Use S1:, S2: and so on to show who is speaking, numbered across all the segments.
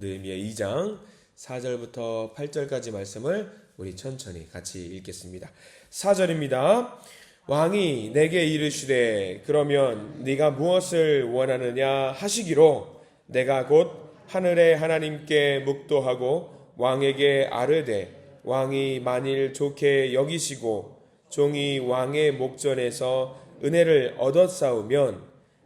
S1: 느헤미야 2장 4절부터 8절까지 말씀을 우리 천천히 같이 읽겠습니다. 4절입니다. 왕이 내게 이르시되 그러면 네가 무엇을 원하느냐 하시기로 내가 곧 하늘의 하나님께 묵도하고 왕에게 아르되 왕이 만일 좋게 여기시고 종이 왕의 목전에서 은혜를 얻었사오면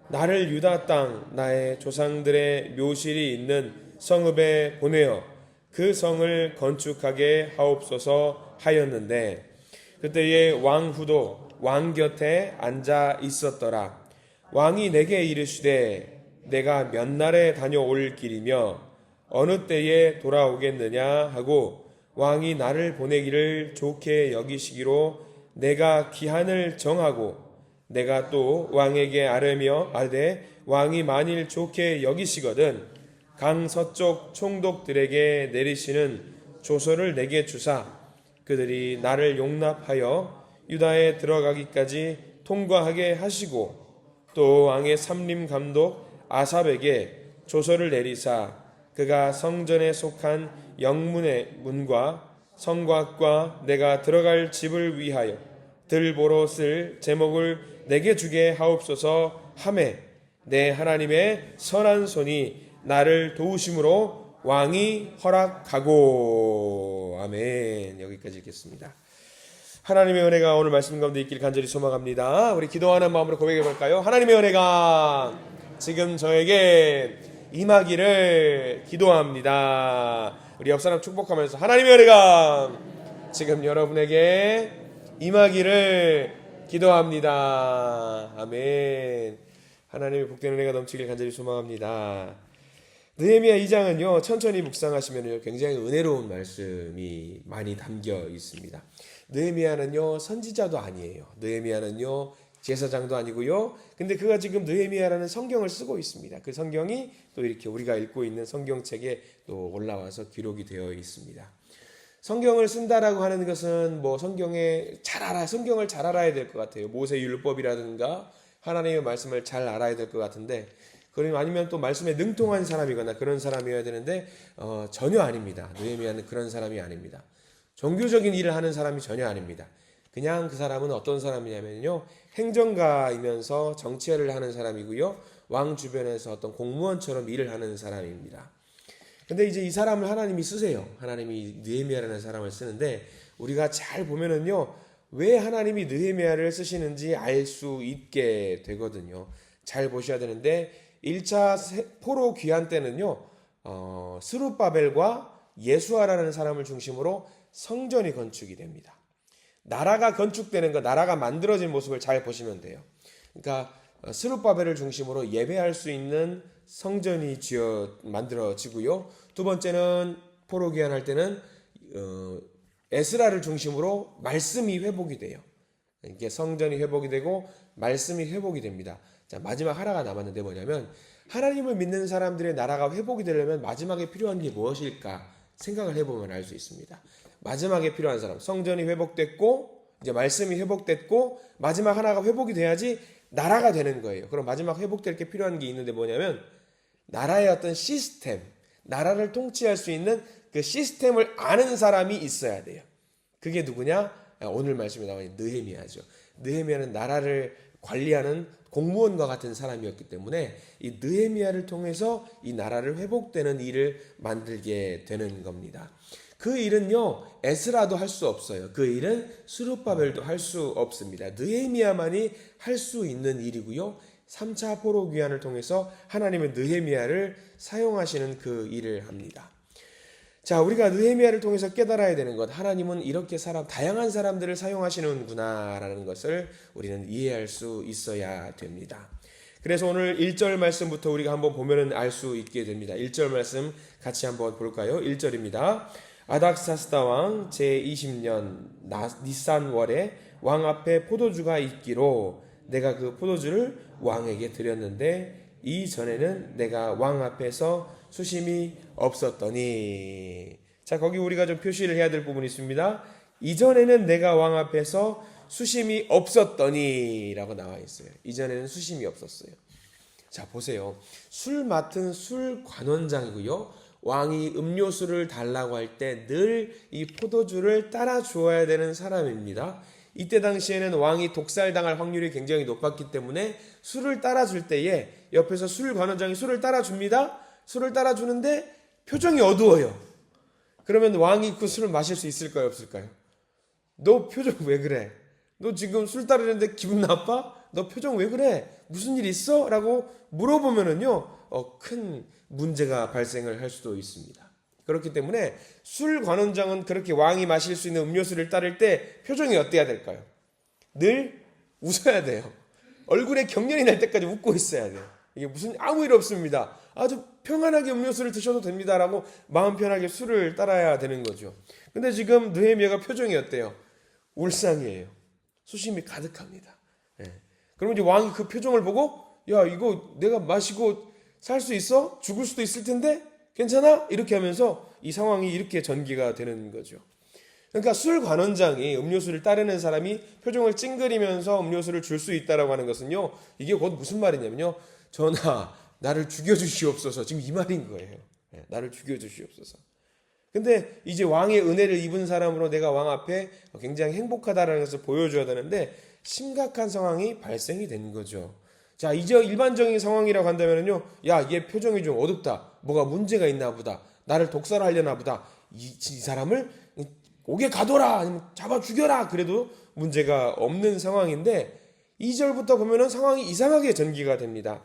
S1: 나를 유다 땅 나의 조상들의 묘실이 있는 성읍에 보내어 그 성을 건축하게 하옵소서 하였는데 그때에 왕후도 왕 곁에 앉아 있었더라. 왕이 내게 이르시되 내가 몇 날에 다녀올 길이며 어느 때에 돌아오겠느냐 하고 왕이 나를 보내기를 좋게 여기시기로 내가 기한을 정하고 내가 또 왕에게 아뢰며 아뢰 왕이 만일 좋게 여기시거든 강 서쪽 총독들에게 내리시는 조서를 내게 주사 그들이 나를 용납하여 유다에 들어가기까지 통과하게 하시고 또 왕의 삼림 감독 아삽에게 조서를 내리사 그가 성전에 속한 영문의 문과 성곽과 내가 들어갈 집을 위하여 들보로 쓸 제목을 내게 주게 하옵소서 하매 내 하나님의 선한 손이 나를 도우심으로 왕이 허락하고 아멘 여기까지 읽겠습니다. 하나님의 은혜가 오늘 말씀 가운데 있길 간절히 소망합니다. 우리 기도하는 마음으로 고백해 볼까요? 하나님의 은혜가 지금 저에게 임하기를 기도합니다. 우리 옆 사람 축복하면서 하나님의 은혜가 지금 여러분에게 임하기를 기도합니다. 아멘. 하나님의 복된 은혜가 넘치길 간절히 소망합니다. 느헤미야 2장은요 천천히 묵상하시면요 굉장히 은혜로운 말씀이 많이 담겨 있습니다. 느헤미야는요 선지자도 아니에요. 느헤미야는요 제사장도 아니고요. 근데 그가 지금 느헤미야라는 성경을 쓰고 있습니다. 그 성경이 또 이렇게 우리가 읽고 있는 성경책에 또 올라와서 기록이 되어 있습니다. 성경을 쓴다라고 하는 것은 뭐 성경에 잘 알아 성경을 잘 알아야 될 것 같아요. 모세 율법이라든가 하나님의 말씀을 잘 알아야 될 것 같은데 그러면 아니면 또 말씀에 능통한 사람이거나 그런 사람이어야 되는데 어, 전혀 아닙니다. 느헤미야는 그런 사람이 아닙니다. 종교적인 일을 하는 사람이 전혀 아닙니다. 그냥 그 사람은 어떤 사람이냐면요. 행정가이면서 정치를 하는 사람이고요. 왕 주변에서 어떤 공무원처럼 일을 하는 사람입니다. 근데 이제 이 사람을 하나님이 쓰세요. 하나님이 느헤미야라는 사람을 쓰는데 우리가 잘 보면은요. 왜 하나님이 느헤미야를 쓰시는지 알 수 있게 되거든요. 잘 보셔야 되는데 1차 포로 귀환 때는요. 어, 스룹바벨과 예수아라는 사람을 중심으로 성전이 건축이 됩니다. 나라가 건축되는 거, 나라가 만들어진 모습을 잘 보시면 돼요. 그러니까 스룹바벨을 중심으로 예배할 수 있는 성전이 지어 만들어지고요. 두 번째는 포로 귀환할 때는 어, 에스라를 중심으로 말씀이 회복이 돼요. 이게 성전이 회복이 되고 말씀이 회복이 됩니다. 자, 마지막 하나가 남았는데 뭐냐면 하나님을 믿는 사람들의 나라가 회복이 되려면 마지막에 필요한 게 무엇일까 생각을 해보면 알 수 있습니다. 마지막에 필요한 사람, 성전이 회복됐고 이제 말씀이 회복됐고 마지막 하나가 회복이 돼야지 나라가 되는 거예요. 그럼 마지막 회복될 게 필요한 게 있는데 뭐냐면 나라의 어떤 시스템, 나라를 통치할 수 있는 그 시스템을 아는 사람이 있어야 돼요. 그게 누구냐? 오늘 말씀에 나와 있는 느헤미야죠. 느헤미야는 나라를 관리하는 공무원과 같은 사람이었기 때문에 이 느헤미야를 통해서 이 나라를 회복되는 일을 만들게 되는 겁니다. 그 일은요 에스라도 할 수 없어요. 그 일은 수르바벨도 할 수 없습니다. 느헤미야만이 할 수 있는 일이고요. 3차 포로 귀환을 통해서 하나님은 느헤미야를 사용하시는 그 일을 합니다. 자, 우리가 느헤미야를 통해서 깨달아야 되는 것, 하나님은 이렇게 사람 다양한 사람들을 사용하시는구나라는 것을 우리는 이해할 수 있어야 됩니다. 그래서 오늘 1절 말씀부터 우리가 한번 보면은 알 수 있게 됩니다. 1절 말씀 같이 한번 볼까요? 1절입니다. 아닥사스다 왕 제20년 니산 월에 왕 앞에 포도주가 있기로 내가 그 포도주를 왕에게 드렸는데 이전에는 내가 왕 앞에서 수심이 없었더니 자 거기 우리가 좀 표시를 해야 될 부분이 있습니다. 이전에는 내가 왕 앞에서 수심이 없었더니라고 나와 있어요. 이전에는 수심이 없었어요. 자 보세요. 술 맡은 술 관원장이고요. 왕이 음료수를 달라고 할 때 늘 이 포도주를 따라 주어야 되는 사람입니다. 이때 당시에는 왕이 독살당할 확률이 굉장히 높았기 때문에 술을 따라줄 때에 옆에서 술 관원장이 술을 따라줍니다. 술을 따라 주는데 표정이 어두워요. 그러면 왕이 그 술을 마실 수 있을까요, 없을까요? 너 표정 왜 그래? 너 지금 술 따르는데 기분 나빠? 너 표정 왜 그래? 무슨 일 있어? 라고 물어보면은요, 어, 큰 문제가 발생을 할 수도 있습니다. 그렇기 때문에 술 관원장은 그렇게 왕이 마실 수 있는 음료수를 따를 때 표정이 어때야 될까요? 늘 웃어야 돼요. 얼굴에 경련이 날 때까지 웃고 있어야 돼요. 이게 무슨 아무 일 없습니다. 아주 평안하게 음료수를 드셔도 됩니다라고 마음 편하게 술을 따라야 되는 거죠. 근데 지금 느헤미야가 표정이 어때요? 울상이에요. 수심이 가득합니다. 예. 그럼 이제 왕이 그 표정을 보고 야 이거 내가 마시고 살 수 있어? 죽을 수도 있을 텐데 괜찮아? 이렇게 하면서 이 상황이 이렇게 전개가 되는 거죠. 그러니까 술 관원장이 음료수를 따르는 사람이 표정을 찡그리면서 음료수를 줄 수 있다라고 하는 것은요. 이게 곧 무슨 말이냐면요. 전하 나를 죽여주시옵소서 지금 이 말인 거예요. 예, 나를 죽여주시옵소서. 근데 이제 왕의 은혜를 입은 사람으로 내가 왕 앞에 굉장히 행복하다라는 것을 보여줘야 되는데 심각한 상황이 발생이 된 거죠. 자, 이제 일반적인 상황이라고 한다면요. 야, 얘 표정이 좀 어둡다. 뭐가 문제가 있나 보다. 나를 독살하려나 보다. 이, 이 사람을 옥에 가둬라. 아니면 잡아 죽여라. 그래도 문제가 없는 상황인데 2절부터 보면은 상황이 이상하게 전개가 됩니다.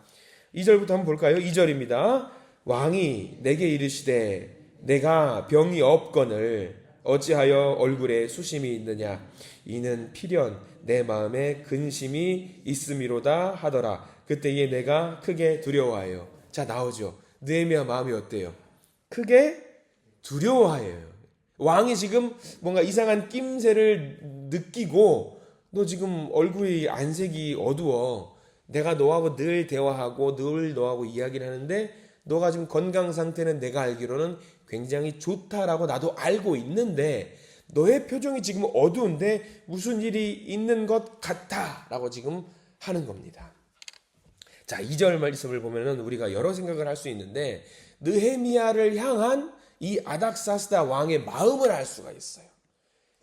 S1: 2절부터 한번 볼까요? 2절입니다. 왕이 내게 이르시되 내가 병이 없거늘 어찌하여 얼굴에 수심이 있느냐? 이는 필연 내 마음에 근심이 있음이로다 하더라. 그때에 내가 크게 두려워하여. 자 나오죠. 느헤미야 마음이 어때요? 크게 두려워하여요. 왕이 지금 뭔가 이상한 낌새를 느끼고 너 지금 얼굴이 안색이 어두워 내가 너하고 늘 대화하고 늘 너하고 이야기를 하는데 너가 지금 건강 상태는 내가 알기로는 굉장히 좋다라고 나도 알고 있는데 너의 표정이 지금 어두운데 무슨 일이 있는 것 같아라고 지금 하는 겁니다. 자, 2절 말씀을 보면은 우리가 여러 생각을 할 수 있는데 느헤미야를 향한 이 아닥사스다 왕의 마음을 알 수가 있어요.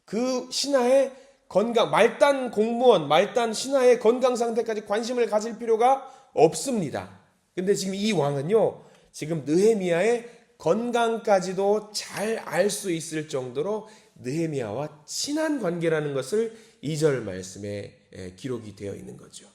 S1: 그 신하의 건강 말단 공무원, 말단 신하의 건강 상태까지 관심을 가질 필요가 없습니다. 근데 지금 이 왕은요. 지금 느헤미야의 건강까지도 잘 알 수 있을 정도로 느헤미야와 친한 관계라는 것을 2절 말씀에 기록이 되어 있는 거죠.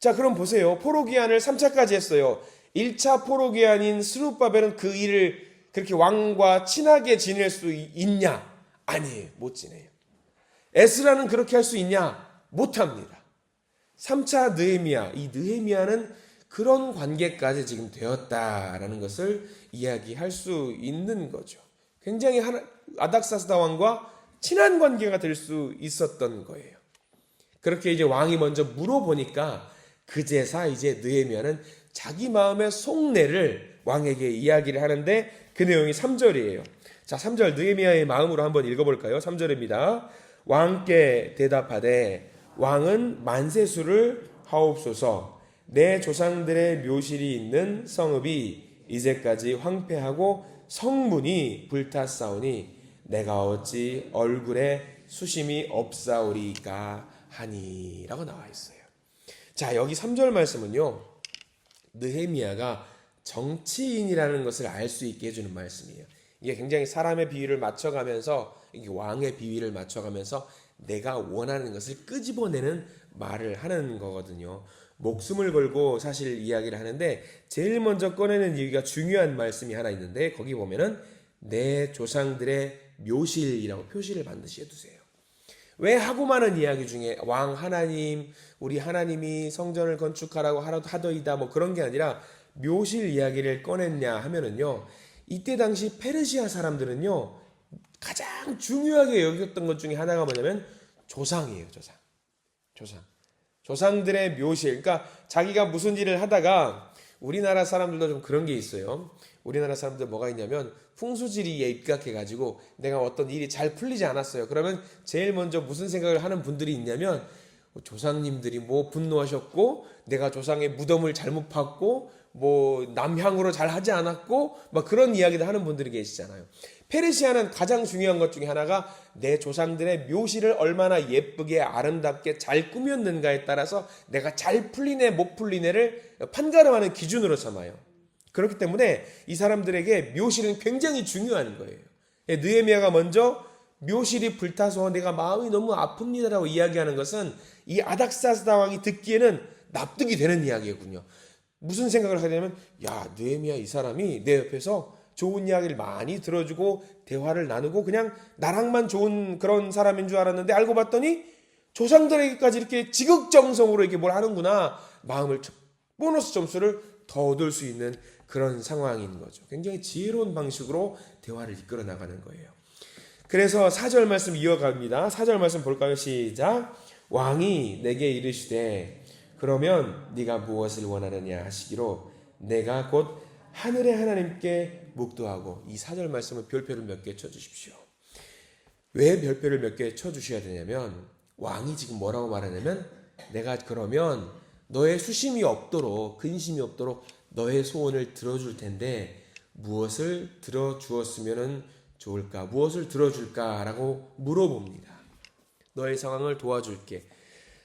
S1: 자, 그럼 보세요. 포로 기한을 3차까지 했어요. 1차 포로 기한인 스룹바벨은 그 일을 그렇게 왕과 친하게 지낼 수 있냐? 아니에요. 못 지내요. 에스라는 그렇게 할 수 있냐? 못 합니다. 3차 느헤미야. 이 느헤미야는 그런 관계까지 지금 되었다라는 것을 이야기할 수 있는 거죠. 굉장히 아닥사스다 왕과 친한 관계가 될 수 있었던 거예요. 그렇게 이제 왕이 먼저 물어보니까 그제사 이제 느헤미야는 자기 마음의 속내를 왕에게 이야기를 하는데 그 내용이 3절이에요. 자, 3절 느헤미야의 마음으로 한번 읽어볼까요? 3절입니다. 왕께 대답하되 왕은 만세수를 하옵소서 내 조상들의 묘실이 있는 성읍이 이제까지 황폐하고 성문이 불탔사오니 내가 어찌 얼굴에 수심이 없사오리까 하니라고 나와 있어요. 자, 여기 3절 말씀은요. 느헤미야가 정치인이라는 것을 알 수 있게 해주는 말씀이에요. 이게 굉장히 사람의 비위를 맞춰가면서 왕의 비위를 맞춰가면서 내가 원하는 것을 끄집어내는 말을 하는 거거든요. 목숨을 걸고 사실 이야기를 하는데 제일 먼저 꺼내는 이유가 중요한 말씀이 하나 있는데 거기 보면은 내 조상들의 묘실이라고 표시를 반드시 해두세요. 왜 하고 많은 이야기 중에 왕 하나님, 우리 하나님이 성전을 건축하라고 하더이다 뭐 그런 게 아니라 묘실 이야기를 꺼냈냐 하면은요. 이때 당시 페르시아 사람들은요. 가장 중요하게 여겼던 것 중에 하나가 뭐냐면 조상이에요, 조상. 조상. 조상들의 묘실. 그러니까 자기가 무슨 일을 하다가 우리나라 사람들도 좀 그런 게 있어요. 우리나라 사람들 뭐가 있냐면 풍수지리에 입각해가지고 내가 어떤 일이 잘 풀리지 않았어요. 그러면 제일 먼저 무슨 생각을 하는 분들이 있냐면 조상님들이 뭐 분노하셨고 내가 조상의 무덤을 잘못 팠고 뭐 남향으로 잘 하지 않았고 막 그런 이야기도 하는 분들이 계시잖아요. 페르시아는 가장 중요한 것 중에 하나가 내 조상들의 묘시를 얼마나 예쁘게 아름답게 잘 꾸몄는가에 따라서 내가 잘 풀리네 못 풀리네를 판가름하는 기준으로 삼아요. 그렇기 때문에 이 사람들에게 묘실은 굉장히 중요한 거예요. 예, 느헤미야가 먼저 묘실이 불타서 내가 마음이 너무 아픕니다라고 이야기하는 것은 이 아닥사스다 왕이 듣기에는 납득이 되는 이야기군요. 무슨 생각을 하냐면 야 느헤미야 이 사람이 내 옆에서 좋은 이야기를 많이 들어주고 대화를 나누고 그냥 나랑만 좋은 그런 사람인 줄 알았는데 알고 봤더니 조상들에게까지 이렇게 지극정성으로 이렇게 뭘 하는구나 마음을 보너스 점수를 더 얻을 수 있는 그런 상황인 거죠. 굉장히 지혜로운 방식으로 대화를 이끌어 나가는 거예요. 그래서 4절 말씀 이어갑니다. 4절 말씀 볼까요? 시작. 왕이 내게 이르시되 그러면 네가 무엇을 원하느냐 하시기로 내가 곧 하늘의 하나님께 묵도하고 이 4절 말씀은 별표를 몇 개 쳐 주십시오. 왜 별표를 몇 개 쳐 주셔야 되냐면 왕이 지금 뭐라고 말하냐면 내가 그러면 너의 수심이 없도록 근심이 없도록 너의 소원을 들어줄 텐데 무엇을 들어주었으면 좋을까? 무엇을 들어줄까라고 물어봅니다. 너의 상황을 도와줄게.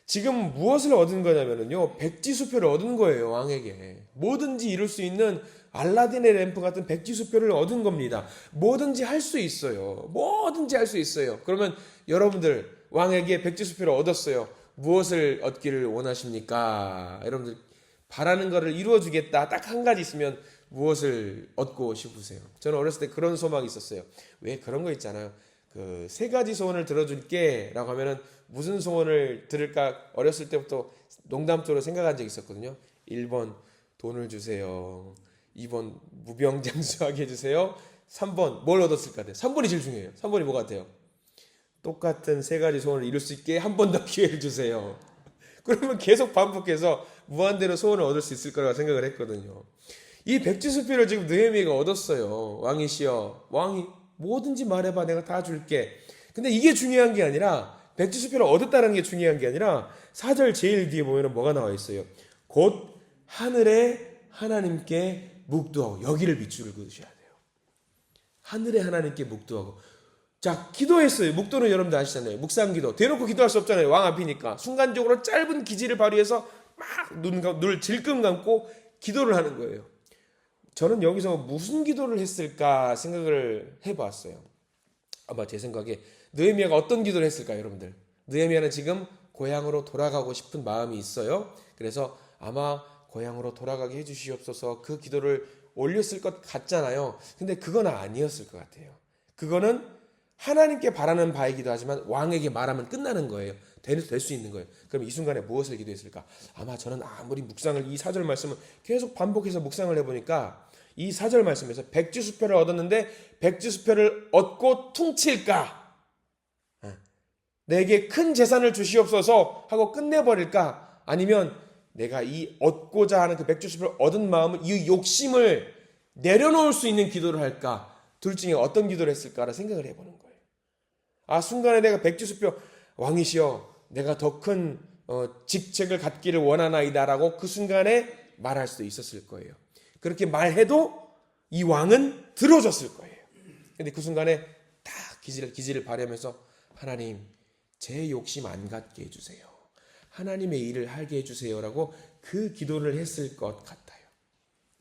S1: 지금 무엇을 얻은 거냐면요. 백지수표를 얻은 거예요, 왕에게. 뭐든지 이룰 수 있는 알라딘의 램프 같은 백지수표를 얻은 겁니다. 뭐든지 할 수 있어요. 뭐든지 할 수 있어요. 그러면 여러분들, 왕에게 백지수표를 얻었어요. 무엇을 얻기를 원하십니까? 여러분들, 바라는 것을 이루어주겠다. 딱 한 가지 있으면 무엇을 얻고 싶으세요? 저는 어렸을 때 그런 소망이 있었어요. 왜 그런 거 있잖아요. 그 세 가지 소원을 들어줄게 라고 하면은 무슨 소원을 들을까 어렸을 때부터 농담적으로 생각한 적이 있었거든요. 1번 돈을 주세요. 2번 무병장수하게 해주세요. 3번 뭘 얻었을 것 같아요? 3번이 제일 중요해요. 3번이 뭐 같아요? 똑같은 세 가지 소원을 이룰 수 있게 한 번 더 기회를 주세요. 그러면 계속 반복해서 무한대로 소원을 얻을 수 있을 거라고 생각을 했거든요. 이 백지수표를 지금 느헤미가 얻었어요. 왕이시여, 왕이 뭐든지 말해봐, 내가 다 줄게. 근데 이게 중요한 게 아니라 백지수표를 얻었다는 게 중요한 게 아니라 사절 제일 뒤에 보면은 뭐가 나와 있어요. 곧 하늘의 하나님께 묵도하고 여기를 밑줄을 그으셔야 돼요. 하늘의 하나님께 묵도하고 자 기도했어요. 묵도는 여러분들 아시잖아요. 묵상기도 대놓고 기도할 수 없잖아요. 왕 앞이니까 순간적으로 짧은 기지를 발휘해서 막 눈, 눈을 질끈 감고 기도를 하는 거예요. 저는 여기서 무슨 기도를 했을까 생각을 해봤어요. 아마 제 생각에 느헤미야가 어떤 기도를 했을까 여러분들? 느헤미야는 지금 고향으로 돌아가고 싶은 마음이 있어요. 그래서 아마 고향으로 돌아가게 해주시옵소서 그 기도를 올렸을 것 같잖아요. 근데 그건 아니었을 것 같아요. 그거는 하나님께 바라는 바이기도 하지만 왕에게 말하면 끝나는 거예요. 될 수 있는 거예요. 그럼 이 순간에 무엇을 기도했을까? 아마 저는 아무리 묵상을 이 사절 말씀을 계속 반복해서 묵상을 해보니까 이 사절 말씀에서 백지수표를 얻었는데 백지수표를 얻고 퉁칠까? 어. 내게 큰 재산을 주시옵소서 하고 끝내버릴까? 아니면 내가 이 얻고자 하는 그 백지수표를 얻은 마음을 이 욕심을 내려놓을 수 있는 기도를 할까? 둘 중에 어떤 기도를 했을까라 생각을 해보는 거예요. 아 순간에 내가 백지수표 왕이시여 내가 더큰 어, 직책을 갖기를 원하나이다라고 그 순간에 말할 수도 있었을 거예요. 그렇게 말해도 이 왕은 들어줬을 거예요. 근데 그 순간에 다 기지를 기지를 발휘하면서 하나님 제 욕심 안 갖게 해주세요. 하나님의 일을 하게 해주세요라고 그 기도를 했을 것 같아요.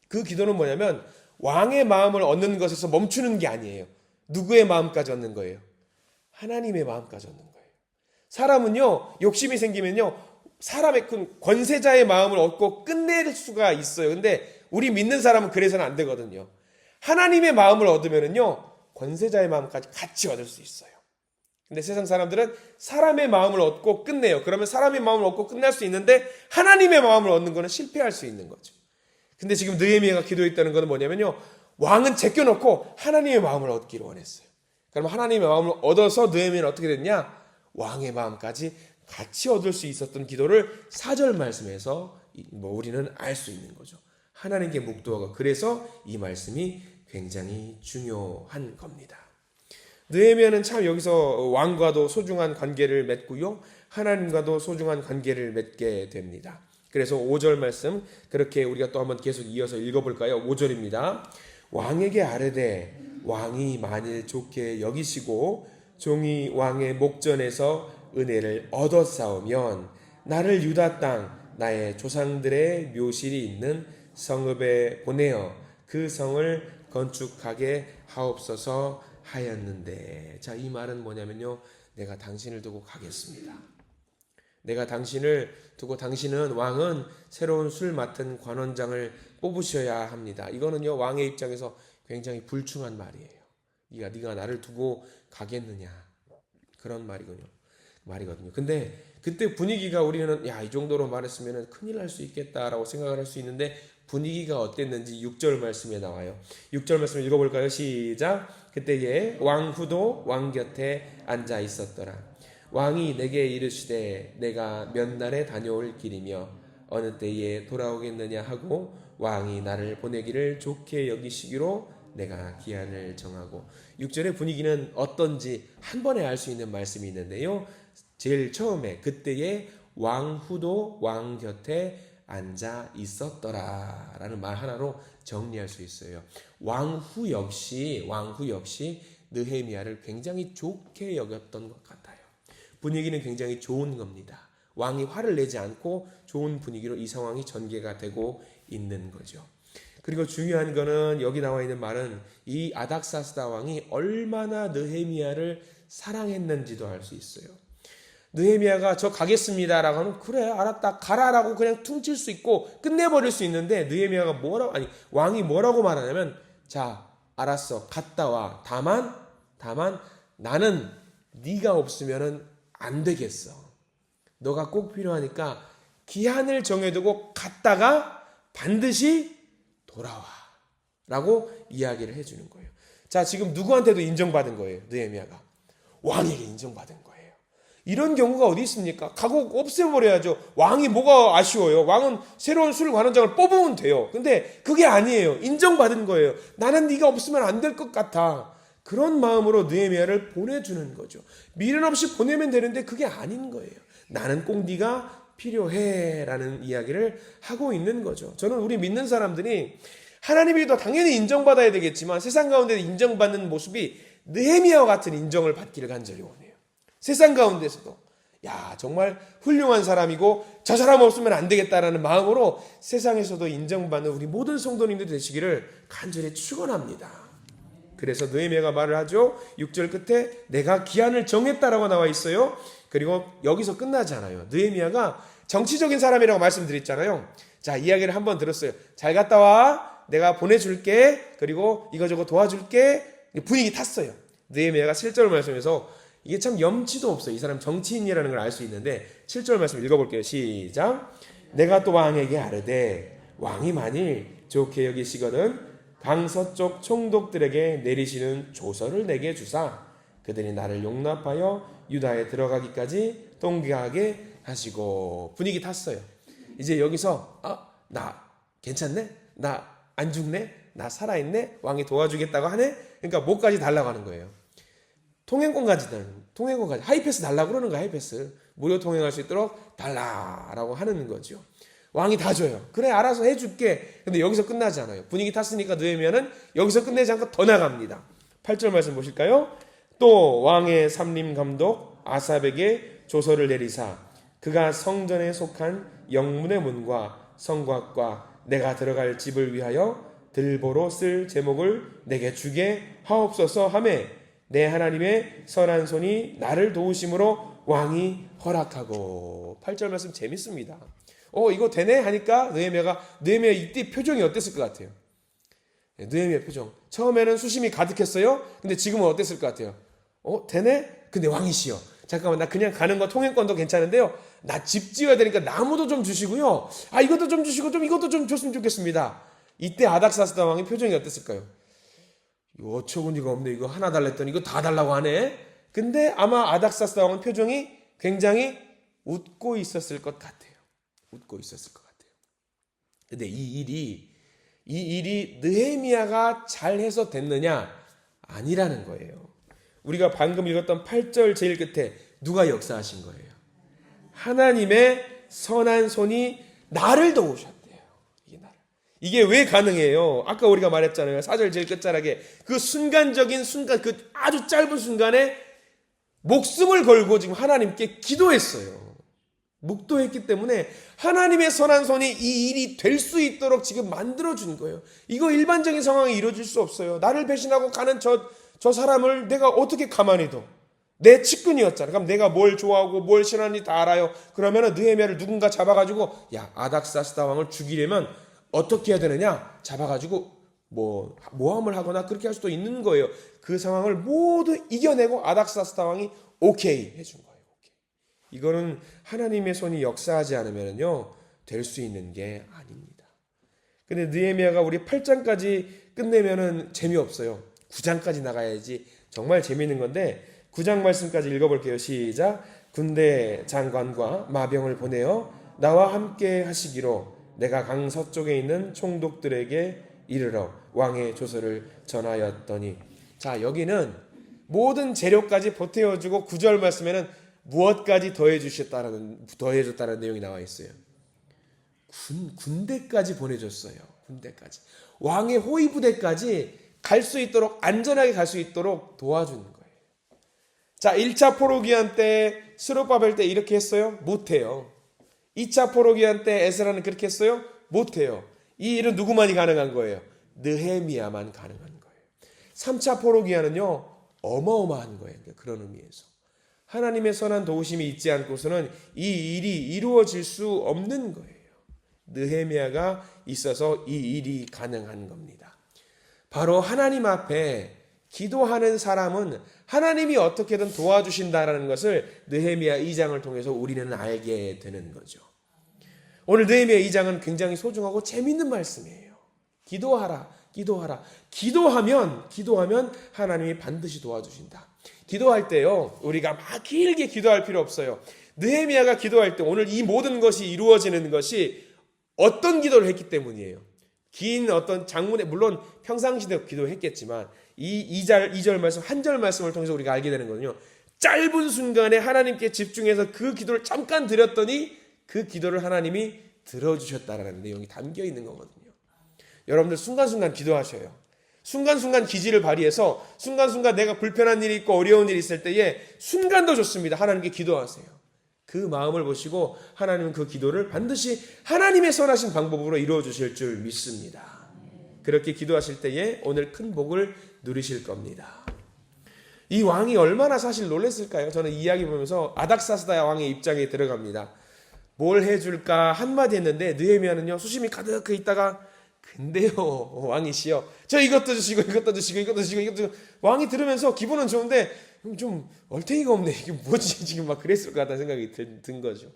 S1: 그 기도는 뭐냐면 왕의 마음을 얻는 것에서 멈추는 게 아니에요. 누구의 마음까지 얻는 거예요? 하나님의 마음까지 얻는 거예요. 사람은요, 욕심이 생기면요, 사람의 큰 권세자의 마음을 얻고 끝낼 수가 있어요. 근데 우리 믿는 사람은 그래서는 안 되거든요. 하나님의 마음을 얻으면은요, 권세자의 마음까지 같이 얻을 수 있어요. 근데 세상 사람들은 사람의 마음을 얻고 끝내요. 그러면 사람의 마음을 얻고 끝날 수 있는데 하나님의 마음을 얻는 거는 실패할 수 있는 거죠. 근데 지금 느헤미야가 기도했다는 것은 뭐냐면요. 왕은 제껴놓고 하나님의 마음을 얻기를 원했어요. 그럼 하나님의 마음을 얻어서 느헤미야는 어떻게 됐냐? 왕의 마음까지 같이 얻을 수 있었던 기도를 사절 말씀에서 뭐 우리는 알 수 있는 거죠. 하나님께 묵도하고 그래서 이 말씀이 굉장히 중요한 겁니다. 느헤미야는 참 여기서 왕과도 소중한 관계를 맺고요. 하나님과도 소중한 관계를 맺게 됩니다. 그래서 5절 말씀 그렇게 우리가 또 한번 계속 이어서 읽어 볼까요? 5절입니다. 왕에게 아뢰되 왕이 만일 좋게 여기시고 종이 왕의 목전에서 은혜를 얻었사오면 나를 유다 땅 나의 조상들의 묘실이 있는 성읍에 보내어 그 성을 건축하게 하옵소서 하였는데 자 이 말은 뭐냐면요 내가 당신을 두고 가겠습니다. 내가 당신을 두고 당신은 왕은 새로운 술 맡은 관원장을 뽑으셔야 합니다. 이거는요 왕의 입장에서 굉장히 불충한 말이에요. 네가 네가 나를 두고 가겠느냐 그런 말이군요. 말이거든요. 근데 그때 분위기가 우리는 야 이 정도로 말했으면 큰일 날 수 있겠다라고 생각을 할 수 있는데 분위기가 어땠는지 6절 말씀에 나와요. 6절 말씀 읽어볼까요? 시작. 그때에 왕후도 왕 곁에 앉아 있었더라. 왕이 내게 이르시되 내가 몇 날에 다녀올 길이며 어느 때에 돌아오겠느냐 하고 왕이 나를 보내기를 좋게 여기시기로 내가 기한을 정하고 6절의 분위기는 어떤지 한 번에 알 수 있는 말씀이 있는데요. 제일 처음에 그때에 왕후도 왕 곁에 앉아 있었더라 라는 말 하나로 정리할 수 있어요. 왕후 역시 왕후 역시 느헤미야를 굉장히 좋게 여겼던 것 같아요. 분위기는 굉장히 좋은 겁니다. 왕이 화를 내지 않고 좋은 분위기로 이 상황이 전개가 되고 있는 거죠. 그리고 중요한 거는 여기 나와 있는 말은 이 아닥사스다 왕이 얼마나 느헤미야를 사랑했는지도 알 수 있어요. 느헤미야가 저 가겠습니다라고 하면 그래 알았다 가라라고 그냥 퉁칠 수 있고 끝내버릴 수 있는데 느헤미야가 뭐라고 아니 왕이 뭐라고 말하냐면 자 알았어 갔다 와 다만 다만 나는 네가 없으면은 안 되겠어 너가 꼭 필요하니까 기한을 정해두고 갔다가 반드시 돌아와 라고 이야기를 해주는 거예요 자 지금 누구한테도 인정받은 거예요 느헤미야가 왕에게 인정받은 거예요 이런 경우가 어디 있습니까? 가고 없애버려야죠. 왕이 뭐가 아쉬워요? 왕은 새로운 술 관원장을 뽑으면 돼요. 근데 그게 아니에요. 인정받은 거예요. 나는 네가 없으면 안 될 것 같아. 그런 마음으로 느헤미야를 보내주는 거죠. 미련 없이 보내면 되는데 그게 아닌 거예요. 나는 꼭 네가 필요해라는 이야기를 하고 있는 거죠. 저는 우리 믿는 사람들이 하나님이 더 당연히 인정받아야 되겠지만 세상 가운데 인정받는 모습이 느헤미야와 같은 인정을 받기를 간절히 원해요. 세상 가운데서도 야 정말 훌륭한 사람이고 저 사람 없으면 안 되겠다라는 마음으로 세상에서도 인정받는 우리 모든 성도님들 되시기를 간절히 축원합니다. 그래서 느헤미야가 말을 하죠. 6절 끝에 내가 기한을 정했다라고 나와 있어요. 그리고 여기서 끝나지 않아요. 느헤미야가 정치적인 사람이라고 말씀드렸잖아요. 자 이야기를 한번 들었어요. 잘 갔다 와. 내가 보내줄게. 그리고 이거저거 도와줄게. 분위기 탔어요. 느헤미야가 7절 말씀에서 이게 참 염치도 없어요. 이 사람 정치인이라는 걸 알 수 있는데 7절 말씀 읽어볼게요. 시작. 내가 또 왕에게 아르되 왕이 만일 좋게 여기시거든 강서쪽 총독들에게 내리시는 조서를 내게 주사 그들이 나를 용납하여 유다에 들어가기까지 동기하게 하시고 분위기 탔어요. 이제 여기서 아 나 괜찮네? 나 안 죽네? 나 살아있네? 왕이 도와주겠다고 하네? 그러니까 뭐까지 달라고 하는 거예요. 통행권까지는 통행권까지 하이패스 달라고 그러는 거야 하이패스 무료 통행할 수 있도록 달라라고 하는 거죠 왕이 다 줘요 그래 알아서 해줄게 근데 여기서 끝나지 않아요 분위기 탔으니까 느헤미야는 여기서 끝내지 않고 더 나갑니다 8절 말씀 보실까요 또 왕의 삼림 감독 아삽에게 조서를 내리사 그가 성전에 속한 영문의 문과 성곽과 내가 들어갈 집을 위하여 들보로 쓸 제목을 내게 주게 하옵소서 하매 내 하나님의 선한 손이 나를 도우심으로 왕이 허락하고 8절 말씀 재밌습니다. 어 이거 되네 하니까 느헤미야가 느헤미야 이때 표정이 어땠을 것 같아요? 네, 느헤미야 표정. 처음에는 수심이 가득했어요. 근데 지금은 어땠을 것 같아요? 어 되네? 근데 왕이시여. 잠깐만 나 그냥 가는 거 통행권도 괜찮은데요. 나 집 지어야 되니까 나무도 좀 주시고요. 아 이것도 좀 주시고 좀 이것도 좀 줬으면 좋겠습니다. 이때 아닥사스다 왕의 표정이 어땠을까요? 어처구니가 없네. 이거 하나 달랬더니 이거 다 달라고 하네. 근데 아마 아닥사스다 왕은 표정이 굉장히 웃고 있었을 것 같아요. 웃고 있었을 것 같아요. 근데 이 일이 이 일이 느헤미야가 잘해서 됐느냐 아니라는 거예요. 우리가 방금 읽었던 8절 제일 끝에 누가 역사하신 거예요? 하나님의 선한 손이 나를 도우셨대요. 이게 나를. 이게 왜 가능해요? 아까 우리가 말했잖아요. 사절 제일 끝자락에 그 순간적인 순간, 그 아주 짧은 순간에 목숨을 걸고 지금 하나님께 기도했어요. 묵도했기 때문에 하나님의 선한 손이 이 일이 될 수 있도록 지금 만들어 준 거예요. 이거 일반적인 상황이 이루어질 수 없어요. 나를 배신하고 가는 저, 저 사람을 내가 어떻게 가만히 둬? 내 측근이었잖아. 그럼 내가 뭘 좋아하고 뭘 싫어하는지 다 알아요. 그러면은 느헤미야를 누군가 잡아가지고 야 아닥사스다 왕을 죽이려면 어떻게 해야 되느냐? 잡아가지고 뭐 모함을 하거나 그렇게 할 수도 있는 거예요. 그 상황을 모두 이겨내고 아닥사스다 왕이 오케이 해준 거예요. 오케이. 이거는 하나님의 손이 역사하지 않으면요 될 수 있는 게 아닙니다. 근데 느헤미야가 우리 8장까지 끝내면은 재미없어요. 9장까지 나가야지 정말 재미있는 건데 9장 말씀까지 읽어볼게요. 시작. 군대 장관과 마병을 보내어 나와 함께 하시기로 내가 강 서쪽에 있는 총독들에게 이르러 왕의 조서를 전하였더니 자 여기는 모든 재료까지 보태어주고 9절 말씀에는 무엇까지 더해주셨다라는 더해줬다는 내용이 나와 있어요. 군, 군대까지 보내줬어요. 군대까지. 왕의 호위 부대까지 갈 수 있도록 안전하게 갈 수 있도록 도와주는 거예요. 자, 1차 포로기한 때 스룹바벨 때 이렇게 했어요? 못 해요. 2차 포로기한 때 에스라는 그렇게 했어요? 못 해요. 이 일은 누구만이 가능한 거예요? 느헤미야만 가능한 거예요. 3차 포로기한은요. 어마어마한 거예요. 그런 의미에서. 하나님의 선한 도우심이 있지 않고서는 이 일이 이루어질 수 없는 거예요. 느헤미야가 있어서 이 일이 가능한 겁니다. 바로 하나님 앞에 기도하는 사람은 하나님이 어떻게든 도와주신다라는 것을 느헤미야 2장을 통해서 우리는 알게 되는 거죠. 오늘 느헤미야 2장은 굉장히 소중하고 재밌는 말씀이에요. 기도하라. 기도하라. 기도하면 기도하면 하나님이 반드시 도와주신다. 기도할 때요. 우리가 막 길게 기도할 필요 없어요. 느헤미야가 기도할 때 오늘 이 모든 것이 이루어지는 것이 어떤 기도를 했기 때문이에요. 긴 어떤 장문에 물론 평상시대 기도했겠지만 이 2절 2절 말씀 한 절 말씀을 통해서 우리가 알게 되는 거는요. 짧은 순간에 하나님께 집중해서 그 기도를 잠깐 드렸더니 그 기도를 하나님이 들어주셨다라는 내용이 담겨 있는 거거든요. 여러분들 순간순간 기도하셔요. 순간순간 기지를 발휘해서 순간순간 내가 불편한 일이 있고 어려운 일이 있을 때에 순간도 좋습니다. 하나님께 기도하세요. 그 마음을 보시고 하나님은 그 기도를 반드시 하나님의 선하신 방법으로 이루어 주실 줄 믿습니다. 그렇게 기도하실 때에 오늘 큰 복을 누리실 겁니다. 이 왕이 얼마나 사실 놀랐을까요? 저는 이 이야기 보면서 아닥사스다 왕의 입장에 들어갑니다. 뭘 해줄까 한마디 했는데 느헤미야는요 수심이 가득 있다가 근데요 왕이시여 저 이것도 주시고 이것도 주시고 이것도 주시고 이것도 주시고 왕이 들으면서 기분은 좋은데 좀 얼탱이가 없네 이게 뭐지 지금 막 그랬을 것 같다는 생각이 든, 든 거죠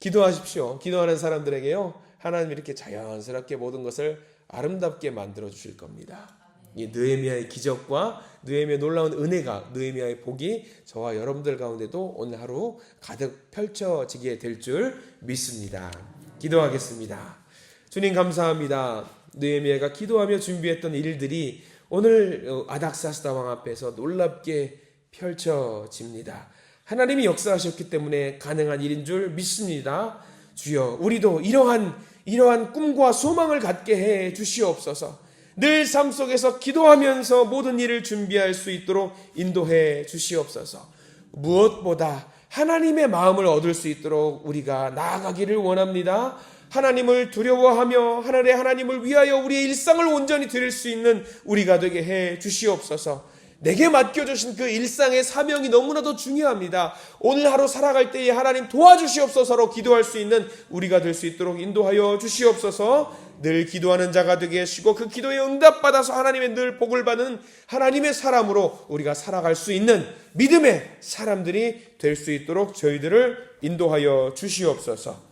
S1: 기도하십시오 기도하는 사람들에게요 하나님 이렇게 자연스럽게 모든 것을 아름답게 만들어 주실 겁니다 이 느헤미야의 기적과 느헤미야의 놀라운 은혜가 느헤미야의 복이 저와 여러분들 가운데도 오늘 하루 가득 펼쳐지게 될 줄 믿습니다. 기도하겠습니다. 주님 감사합니다. 느헤미야가 기도하며 준비했던 일들이 오늘 아닥사스다 왕 앞에서 놀랍게 펼쳐집니다. 하나님이 역사하셨기 때문에 가능한 일인 줄 믿습니다. 주여, 우리도 이러한 이러한 꿈과 소망을 갖게 해 주시옵소서. 늘 삶 속에서 기도하면서 모든 일을 준비할 수 있도록 인도해 주시옵소서. 무엇보다 하나님의 마음을 얻을 수 있도록 우리가 나아가기를 원합니다. 하나님을 두려워하며 하늘의 하나님을 위하여 우리의 일상을 온전히 드릴 수 있는 우리가 되게 해 주시옵소서. 내게 맡겨주신 그 일상의 사명이 너무나도 중요합니다. 오늘 하루 살아갈 때에 하나님 도와주시옵소서로 기도할 수 있는 우리가 될 수 있도록 인도하여 주시옵소서 늘 기도하는 자가 되게 하시고 그 기도에 응답받아서 하나님의 늘 복을 받는 하나님의 사람으로 우리가 살아갈 수 있는 믿음의 사람들이 될 수 있도록 저희들을 인도하여 주시옵소서